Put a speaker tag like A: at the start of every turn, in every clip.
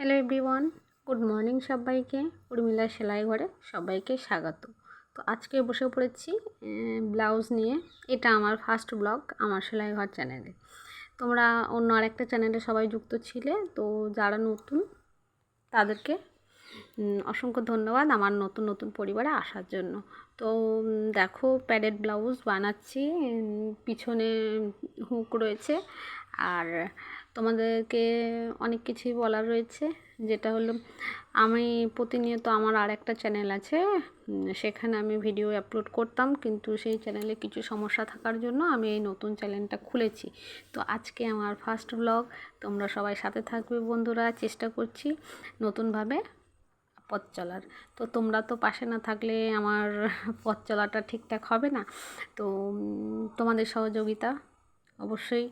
A: Hello everyone good morning সবাইকে, উর্মিলা সেলাই ঘরে সবাইকে স্বাগত। তো আজকে বসে পড়েছি ব্লাউজ নিয়ে। এটা আমার ফার্স্ট ব্লগ আমার সেলাই ঘর চ্যানেলে তোমরা অন্য আরেকটা চ্যানেলে সবাই যুক্ত ছিলে, তো যারা নতুন, তাদেরকে অসংখ্য ধন্যবাদ আমার নতুন নতুন পরিবারে আসার জন্য। তো দেখো প্যাডেড ব্লাউজ বানাচ্ছি পিছনে হুক রয়েছে, আর তোমাদেরকে অনেক কিছুই বলার রয়েছে। যেটা হলো, আমি প্রতিনিয়ত আমার আর একটা চ্যানেল আছে সেখানে আমি ভিডিও আপলোড করতাম, কিন্তু সেই চ্যানেলে কিছু সমস্যা থাকার জন্য আমি এই নতুন চ্যানেলটা খুলেছি। তো আজকে আমার ফার্স্ট ব্লগ তোমরা সবাই সাথে থাকবে বন্ধুরা, চেষ্টা করছি নতুনভাবে পথ চলার। তো তোমরা তো পাশে না থাকলে আমার পথ চলাটা ঠিকঠাক হবে না। তো তোমাদের সহযোগিতা অবশ্যই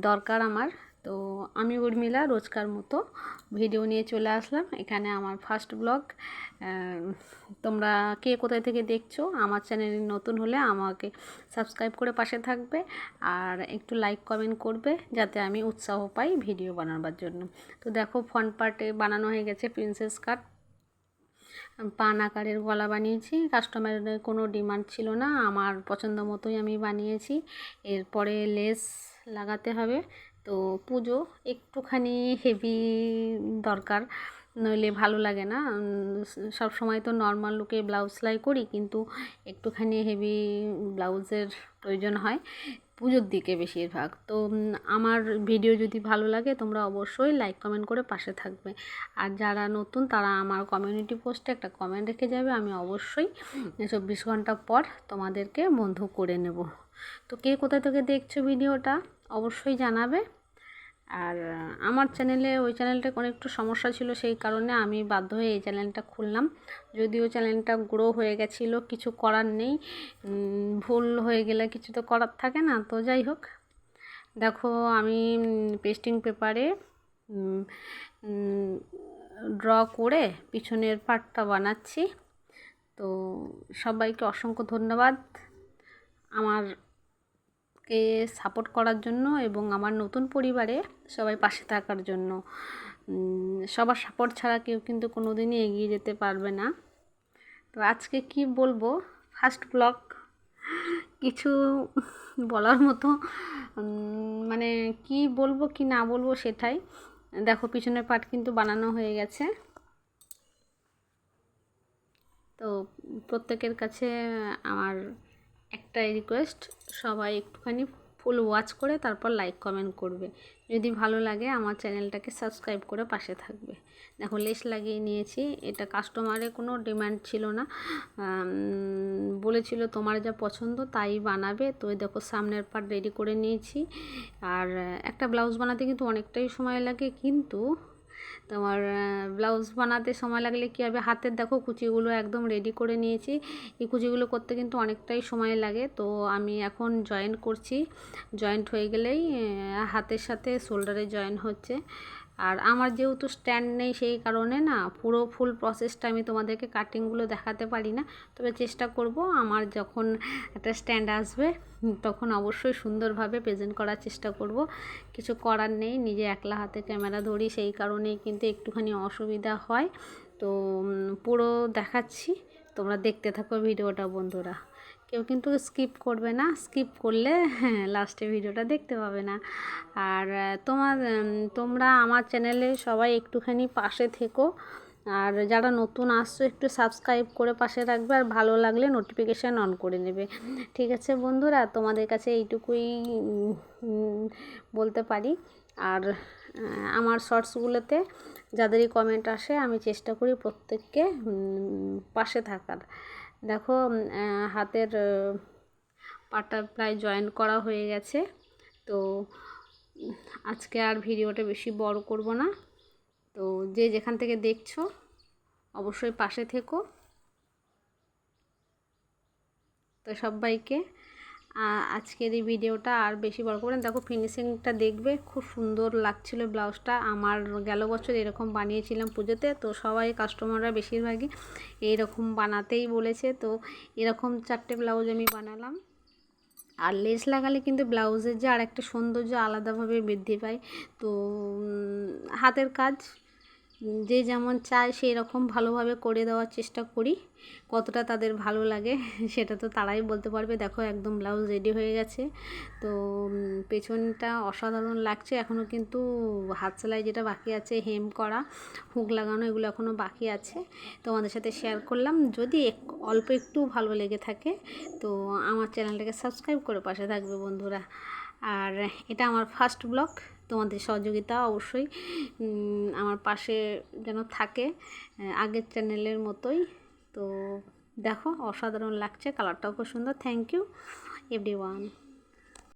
A: দরকার আমার। তো আমি উর্মিলা, রোজকার মতো ভিডিও নিয়ে চলে আসলাম। এখানে আমার ফার্স্ট ব্লগ। তোমরা কে কোথায় থেকে দেখছ, আমার চ্যানেল নতুন হলে আমাকে সাবস্ক্রাইব করে পাশে থাকবে আর একটু লাইক কমেন্ট করবে যাতে আমি উৎসাহ পাই ভিডিও বানাবার জন্য। তো দেখো, ফ্রন্ট পার্টে বানানো হয়ে গেছে প্রিন্সেস কাট। পান আকারের গলা বানিয়েছি। কাস্টমারের কোনো ডিমান্ড ছিল না। আমার পছন্দ মতোই আমি বানিয়েছি। এরপরে লেস লাগাতে হবে। তো পুজো একটুখানি হেভি দরকার, নইলে ভালো লাগে না। সব সময় তো নর্মাল লুকে ব্লাউজ সেলাই করি, কিন্তু একটুখানি হেভি ব্লাউজের প্রয়োজন হয় পুজোর দিকে বেশিরভাগ। তো আমার ভিডিও যদি ভালো লাগে, তোমরা অবশ্যই লাইক কমেন্ট করে পাশে থাকবে। আর যারা নতুন, তারা আমার কমিউনিটি পোস্টে একটা কমেন্ট রেখে যাবে, আমি অবশ্যই চব্বিশ ঘণ্টা পর তোমাদেরকে বন্ধু করে নেব। তো কে কোথা থেকে দেখছ ভিডিওটা অবশ্যই জানাবে। আর আমার চ্যানেলে, ওই চ্যানেলটা কোনো একটু সমস্যা ছিল সেই কারণে আমি বাধ্য হয়ে এই চ্যানেলটা খুললাম। যদিও চ্যানেলটা গ্রো হয়ে গেছিল, কিছু করার নেই। ভুল হয়ে গেলে কিছু তো করার থাকে না, তো যাই হোক। দেখো, আমি পেস্টিং পেপারে ড্র করে পিছনের পার্টটা বানাচ্ছি। তো সবাইকে অসংখ্য ধন্যবাদ। আমার কে সাপোর্ট করার জন্য এবং আমার নতুন পরিবারে সবাই পাশে থাকার জন্য। সবার সাপোর্ট ছাড়া কেউ কিন্তু কোনো দিনই এগিয়ে যেতে পারবে না। তো আজকে কি বলব? ফার্স্ট ব্লগ কিছু বলার মতো মানে কি বলব, কি না বলব সেটাই। দেখো পিছনের পাট কিন্তু বানানো হয়ে গেছে। তো প্রত্যেকের কাছে আমার একটাই রিকোয়েস্ট সবাই একটুখানি ফুল ওয়াচ করে তারপর লাইক কমেন্ট করবে। যদি ভালো লাগে, আমার চ্যানেলটাকে সাবস্ক্রাইব করে পাশে থাকবে। দেখো লেস লাগিয়ে নিয়েছি। এটা কাস্টমারের কোনো ডিমান্ড ছিল না। বলেছিল তোমার যা পছন্দ তাই বানাবে। তো দেখো, সামনের পার্ট রেডি করে নিয়েছি। আর একটা ব্লাউজ বানাতে কিন্তু অনেকটাই সময় লাগে, কিন্তু তোমার ব্লাউজ বানাতে সময় লাগলে কী হবে? হাতের দেখো কুচিগুলো একদম রেডি করে নিয়েছি। এই কুচিগুলো করতে কিন্তু অনেকটাই সময় লাগে। তো আমি এখন জয়েন্ট করছি। জয়েন্ট হয়ে গেলেই হাতের সাথে শোল্ডারে জয়েন হচ্ছে। আর আমার যেহেতু স্ট্যান্ড নেই সেই কারণে না পুরো ফুল প্রসেসটা আমি তোমাদেরকে কাটিংগুলো দেখাতে পারি না। তবে চেষ্টা করব আমার যখন একটা স্ট্যান্ড আসবে, তখন অবশ্যই সুন্দরভাবে প্রেজেন্ট করার চেষ্টা করব। কিছু করার নেই, নিজে একলা হাতে ক্যামেরা ধরি সেই কারণেই কিন্তু একটুখানি অসুবিধা হয়। তো পুরো দেখাচ্ছি, তোমরা দেখতে থাকো ভিডিওটা বন্ধুরা। কেউ কিন্তু স্কিপ করবে না। স্কিপ করলে হ্যাঁ লাস্টে ভিডিওটা দেখতে পাবে না। আর তোমার তোমরা আমার চ্যানেলে সবাই একটুখানি পাশে থেকো। আর যারা নতুন আসছো, একটু সাবস্ক্রাইব করে পাশে রাখবে আর ভালো লাগলে নোটিফিকেশান অন করে নেবে। ঠিক আছে বন্ধুরা, তোমাদের কাছে এইটুকুই বলতে পারি। আর আমার শর্টসগুলোতে যাদেরই কমেন্ট আসে, আমি চেষ্টা করি প্রত্যেককে পাশে থাকার। দেখো হাতের পাটা প্রায় জয়েন করা হয়ে গেছে। তো, আজকে আর ভিডিওটা বেশি বড় করব না। তো, যে যেখান থেকে দেখছ, অবশ্যই পাশে থেকো। তো, সবাইকে আজকের এই ভিডিওটা আর বেশি বড় করে দেখো ফিনিশিংটা দেখবে, খুব সুন্দর লাগছিল ব্লাউজটা। আমার গেল বছর এরকম বানিয়েছিলাম পুজোতে, তো সবাই কাস্টমাররা বেশিরভাগই এইরকম বানাতেই বলেছে। তো এরকম চারটে ব্লাউজ আমি বানালাম। আর লেস লাগালে কিন্তু ব্লাউজের যে আর একটা সৌন্দর্য আলাদাভাবে বৃদ্ধি পায়। তো হাতের কাজ যে যেমন চায় সেই রকম ভালোভাবে করে দেওয়ার চেষ্টা করি। কতটা তাদের ভালো লাগে সেটা তো তারাই বলতে পারবে। দেখো একদম ব্লাউজ রেডি হয়ে গেছে। তো পেছনটা অসাধারণ লাগছে। এখনও কিন্তু হাত সেলাই যেটা বাকি আছে, হেম করা, হুক লাগানো, এগুলো এখনও বাকি আছে। তোমাদের সাথে শেয়ার করলাম। যদি অল্প একটু ভালো লেগে থাকে, তো আমার চ্যানেলটাকে সাবস্ক্রাইব করে পাশে থাকবে বন্ধুরা। আর এটা আমার ফার্স্ট ব্লগ তোমাদের সহযোগিতা অবশ্যই আমার পাশে যেন থাকে আগের চ্যানেলের মতোই। তো দেখো, অসাধারণ লাগছে, কালারটাও খুব সুন্দর। Thank you every one